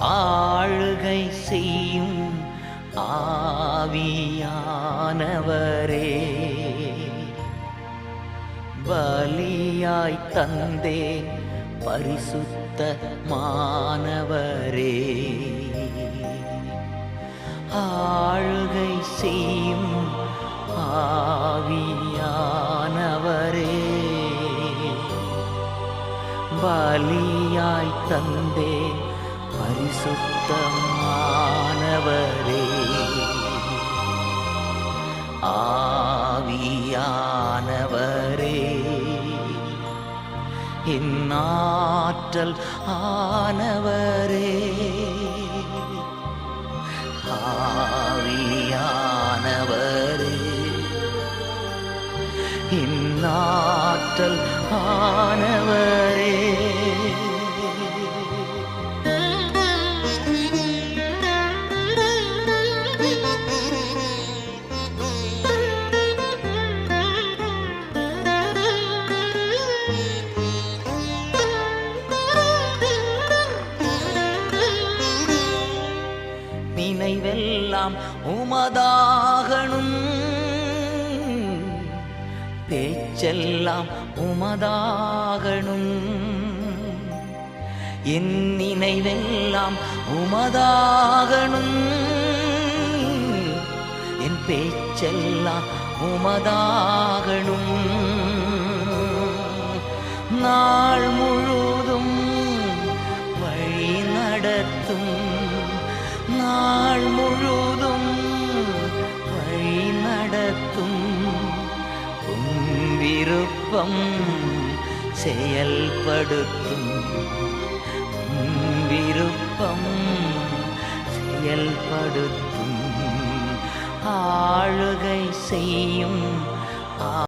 ஆளுகை செய்யும் ஆவியானவரே. பலியாய் தந்தேன் பரிசுத்த மாணவரே ஆளுகை செய்யும் ஆவியானவரே. பலியாய் தந்தேன் பரிசுத்தமானவரே. ஆவியானவரே. இந்நாற்றல் ஆனவரே. ஆவியானவரே. இந்நாற்றல் ஆனவரே. நினைவெல்லாம் உமதாகணும். பேச்செல்லாம் உமதாகணும். என் நினைவெல்லாம் உமதாகணும். என் பேச்செல்லாம் உமதாகணும். நாள் முழுதும் வழி நடத்தும் விருப்பம் செயல்படுத்தும். விருப்பம் செயல்படுத்தும். ஆளுகை செய்யும்